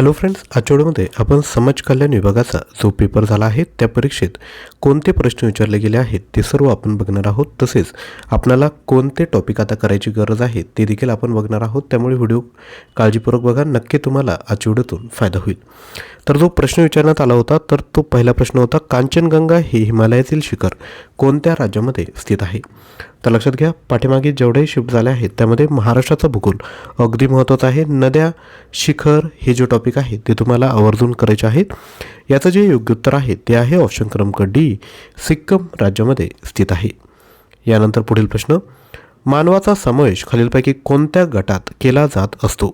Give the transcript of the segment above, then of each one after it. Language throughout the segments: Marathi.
हॅलो फ्रेंड्स आठवड्यामध्ये आपण समाज कल्याण विभागाचा जो पेपर झाला आहे त्या परीक्षेत कोणते प्रश्न विचारले गेले आहेत ते सर्व आपण बघणार आहोत. तसेच आपल्याला कोणते टॉपिक आता करायची गरज आहे ते देखील आपण बघणार आहोत. त्यामुळे व्हिडिओ काळजीपूर्वक बघा. नक्की तुम्हाला आजच्या व्हिडिओतून फायदा होईल. तर जो प्रश्न विचारण्यात आला होता तर तो पहिला प्रश्न होता कांचनगंगा हे हिमालयातील शिखर कोणत्या राज्यामध्ये स्थित आहे? तर लक्षात घ्या पाठीमागे जेवढेही शिफ्ट झाले आहेत त्यामध्ये महाराष्ट्राचा भूगोल अगदी महत्त्वाचा आहे. नद्या शिखर हे जे टॉपिक आहे ते तुम्हाला आवर्जून करायचे आहेत. याचं जे योग्य उत्तर आहे ते आहे ऑप्शन क्रमांक डी सिक्कीम राज्यामध्ये स्थित आहे. यानंतर पुढील प्रश्न मानवाचा समावेश खालीलपैकी कोणत्या गटात केला जात असतो?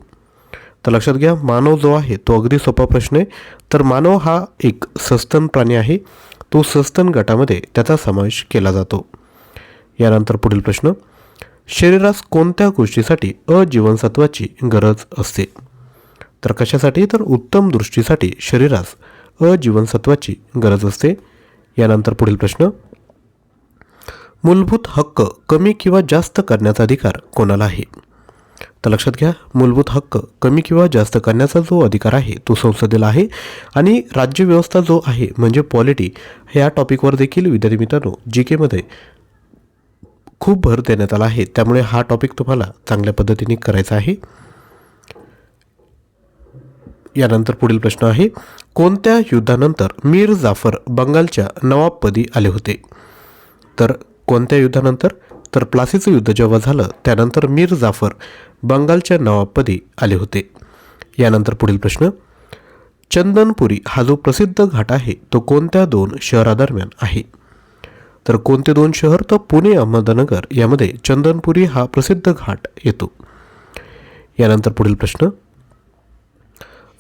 तर लक्षात घ्या मानव जो आहे तो अगदी सोपा प्रश्न आहे. तर मानव हा एक सस्तन प्राणी आहे. तो सस्तन गटामध्ये त्याचा समावेश केला जातो. यानंतर पुढील प्रश्न शरीरास कोणत्या गोष्टीसाठी अजीवनसत्वाची गरज असते? तर कशासाठी? तर उत्तम दृष्टीसाठी शरीरास अजीवनसत्वाची गरज असते. यानंतर पुढील प्रश्न. मूलभूत हक्क कमी किंवा जास्त करण्याचा अधिकार कोणाला आहे? तर लक्षात घ्या मूलभूत हक्क कमी किंवा जास्त करण्याचा जो अधिकार आहे तो संसदेला आहे आणि राज्यव्यवस्था जो आहे म्हणजे पॉलिटी ह्या टॉपिकवर देखील विद्यार्थी मित्रांनो जी केमध्ये खूप भर देण्यात आला आहे. त्यामुळे हा टॉपिक तुम्हाला चांगल्या पद्धतीने करायचा आहे. यानंतर पुढील प्रश्न आहे कोणत्या युद्धानंतर मीर जाफर बंगालच्या नवाबपदी आले होते? तर कोणत्या युद्धानंतर? तर प्लासीचं युद्ध जेव्हा झालं त्यानंतर मीर जाफर बंगालच्या नवाबपदी आले होते. यानंतर पुढील प्रश्न चंदनपुरी हा जो प्रसिद्ध घाट आहे तो कोणत्या दोन शहरादरम्यान आहे? तर कोणते दोन शहर? तर पुणे अहमदनगर यामध्ये चंदनपुरी हा प्रसिद्ध घाट येतो. यानंतर पुढील प्रश्न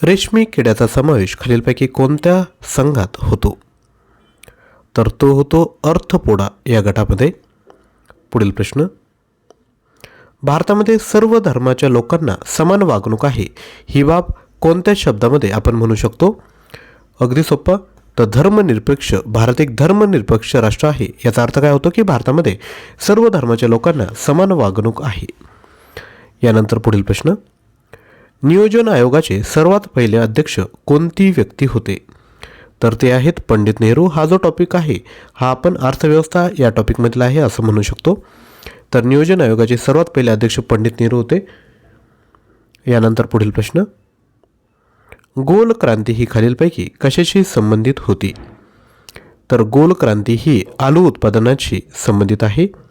रेशमी किड्याचा समावेश खालीलपैकी कोणत्या संघात होतो? तर तो होतो अर्थपोडा या गटामध्ये. पुढील प्रश्न. भारतामध्ये सर्व धर्माच्या लोकांना समान वागणूक आहे. ही बाब कोणत्या शब्दामध्ये आपण म्हणू शकतो? अगदी सोपं. तर धर्मनिरपेक्ष भारत एक धर्मनिरपेक्ष राष्ट्र आहे. याचा अर्थ काय होतो की भारतामध्ये सर्व धर्माच्या लोकांना समान वागणूक आहे. यानंतर पुढील प्रश्न. नियोजन आयोगाचे सर्वात पहिले अध्यक्ष कोणती व्यक्ती होते? तर ते आहेत पंडित नेहरू. हा जो टॉपिक आहे हा आपण अर्थव्यवस्था या टॉपिकमधला आहे असं म्हणू शकतो. तर नियोजन आयोगाचे सर्वात पहिले अध्यक्ष पंडित नेहरू होते. यानंतर पुढील प्रश्न. गोल क्रांती ही खालीलपैकी कशाशी संबंधित होती? तर गोल क्रांती ही आलू उत्पादनाशी संबंधित आहे.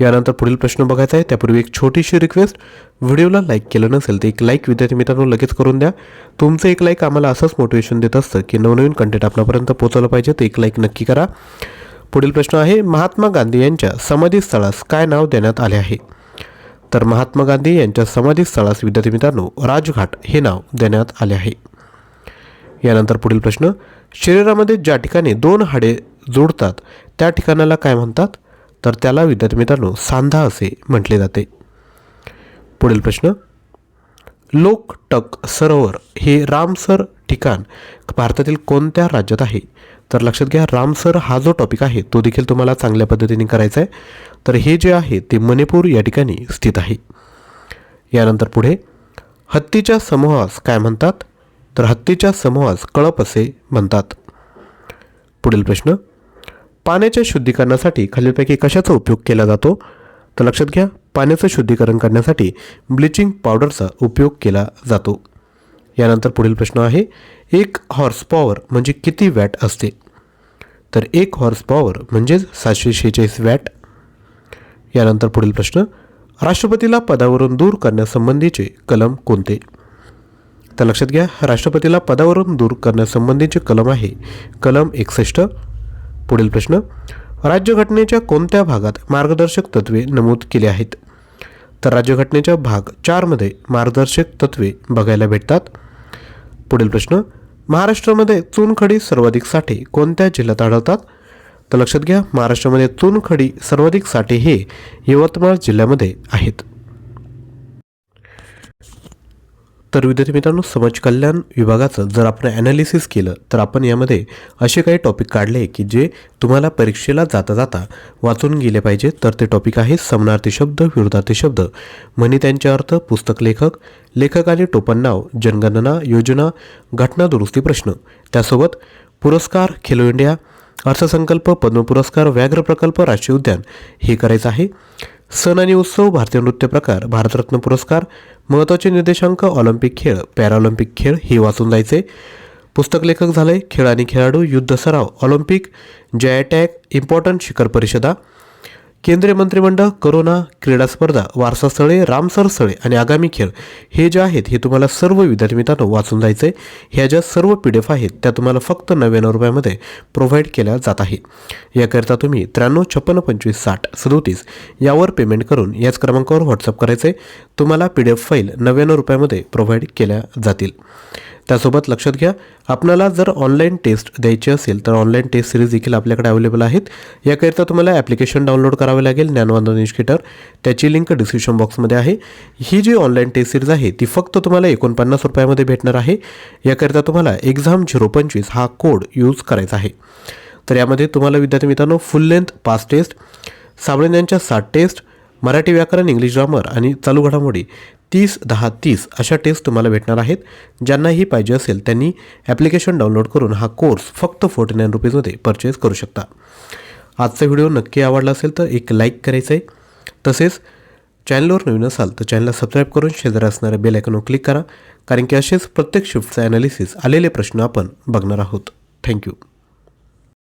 यानंतर पुढील प्रश्न बघायचा आहे. त्यापूर्वी एक छोटीशी रिक्वेस्ट व्हिडिओला लाईक केलं नसेल तर एक लाईक विद्यार्थी मित्रांनो लगेच करून द्या. तुमचं एक लाईक आम्हाला असंच मोटिवेशन देत असतं की नवनवीन कंटेंट आपल्यापर्यंत पोहोचवलं पाहिजे तर एक लाईक नक्की करा. पुढील प्रश्न आहे महात्मा गांधी यांच्या समाधीस्थळास काय नाव देण्यात आले आहे? तर महात्मा गांधी यांच्या समाधीस्थळास विद्यार्थी मित्रांनो राजघाट हे नाव देण्यात आले आहे. यानंतर पुढील प्रश्न. शरीरामध्ये ज्या ठिकाणी दोन हाडे जोडतात त्या ठिकाणाला काय म्हणतात? तर त्याला विद्यार्थी मित्रांनो सांधा असे म्हटले जाते. पुढील प्रश्न. लोकटक सरोवर हे रामसर ठिकाण भारतातील कोणत्या राज्यात आहे? तर लक्षात घ्या रामसर हा जो टॉपिक आहे तो देखील तुम्हाला चांगल्या पद्धतीने करायचा आहे तर हे जे आहे ते मणिपूर या ठिकाणी स्थित आहे. यानंतर पुढे. हत्तीच्या समूहास काय म्हणतात? तर हत्तीच्या समूहास कळप असे म्हणतात. पुढील प्रश्न. पाण्याच्या शुद्धीकरणासाठी खालीलपैकी कशाचा उपयोग केला जातो? तर लक्षात घ्या पाण्याचं शुद्धीकरण करण्यासाठी ब्लिचिंग पावडरचा उपयोग केला जातो. यानंतर पुढील प्रश्न आहे एक हॉर्स पॉवर म्हणजे किती वॅट असते? तर एक हॉर्स पॉवर म्हणजेच सातशे शेहेचाळीस वॅट. यानंतर पुढील प्रश्न राष्ट्रपतीला पदावरून दूर करण्यासंबंधीचे कलम कोणते? तर लक्षात घ्या राष्ट्रपतीला पदावरून दूर करण्यासंबंधीचे कलम आहे कलम एकसष्ट. पुढील प्रश्न. राज्यघटनेच्या कोणत्या भागात मार्गदर्शक तत्वे नमूद केली आहेत? तर राज्यघटनेच्या भाग चारमध्ये मार्गदर्शक तत्वे बघायला भेटतात. पुढील प्रश्न. महाराष्ट्रामध्ये चुनखडी सर्वाधिक साठे कोणत्या जिल्ह्यात आढळतात? तर लक्षात घ्या महाराष्ट्रामध्ये चुनखडी सर्वाधिक साठे हे यवतमाळ जिल्ह्यामध्ये आहेत. तर विद्यार्थी मित्रांनो समाज कल्याण विभागाचं जर आपण ॲनालिसिस केलं तर आपण यामध्ये असे काही टॉपिक काढले की जे तुम्हाला परीक्षेला जाता जाता वाचून गेले पाहिजे. तर ते टॉपिक आहे समनार्थी शब्द विरोधार्थी शब्द. म्हणी त्यांचे अर्थ पुस्तक लेखक लेखक आणि टोपण नाव जनगणना योजना घटना दुरुस्ती प्रश्न. त्यासोबत पुरस्कार खेलो इंडिया अर्थसंकल्प पद्म पुरस्कार व्याघ्र प्रकल्प राष्ट्रीय उद्यान हे करायचं आहे. सण आणि उत्सव भारतीय नृत्य प्रकार भारतरत्न पुरस्कार महत्त्वाचे निर्देशांक ऑलिम्पिक खेळ पॅराऑलिम्पिक खेळ हे वाचून जायचे. पुस्तक लेखक झाले खेळ आणि खेळाडू युद्ध सराव ऑलिम्पिक जय इम्पॉर्टंट शिखर परिषदा. केंद्रीय मंत्रिमंडळ करोना क्रीडा स्पर्धा वारसा स्थळे रामसर स्थळे आणि आगामी खेळ हे जे आहेत हे तुम्हाला सर्व विद्यार्थी मित्रांनो वाचून जायचं आहे ह्या ज्या सर्व पी डी एफ आहेत त्या तुम्हाला फक्त नव्याण्णव रुपयामध्ये प्रोव्हाइड केल्या जात आहे याकरिता तुम्ही त्र्याण्णव छप्पन्न पंचवीस साठ सदोतीस यावर पेमेंट करून याच क्रमांकावर व्हॉट्सअप करायचं आहे तुम्हाला पी डी एफ फाईल नव्याण्णव रुपयामध्ये प्रोव्हाइड केल्या जातील. त्यासोबत लक्षात घ्या आपल्याला जर ऑनलाईन टेस्ट द्यायची असेल तर ऑनलाईन टेस्ट सिरीज देखील आपल्याकडे अवेलेबल आहेत. याकरिता तुम्हाला ॲप्लिकेशन डाउनलोड करावे लागेल ज्ञानवंदन एज्युकेटर त्याची लिंक डिस्क्रिप्शन बॉक्समध्ये आहे. ही जी ऑनलाईन टेस्ट सिरीज आहे ती फक्त तुम्हाला एकोणपन्नास रुपयामध्ये भेटणार आहे. याकरिता तुम्हाला एक्झाम झिरो पंचवीस हा कोड यूज करायचा आहे. तर यामध्ये तुम्हाला विद्यार्थी मित्रांनो फुल लेंथ पाच टेस्ट साबळेन यांच्या सात टेस्ट मराठी व्याकरण इंग्लिश ग्रामर आणि चालू घडामोडी तीस दहा तीस अशा टेस्ट तुम्हाला भेटणार आहेत. ज्यांनाही पाहिजे असेल त्यांनी ॲप्लिकेशन डाउनलोड करून हा कोर्स फक्त फोर्टी नाईन रुपीजमध्ये परचेस करू शकता. आजचा व्हिडिओ नक्की आवडला असेल तर एक लाईक करायचं आहे तसेच चॅनलवर नवीन असाल तर चॅनलला सबस्क्राईब करून शेजारी असणाऱ्या बेल आयकॉनवर क्लिक करा. कारण की असेच प्रत्येक शिफ्टचा ॲनालिसिस आलेले प्रश्न आपण बघणार आहोत. थँक्यू.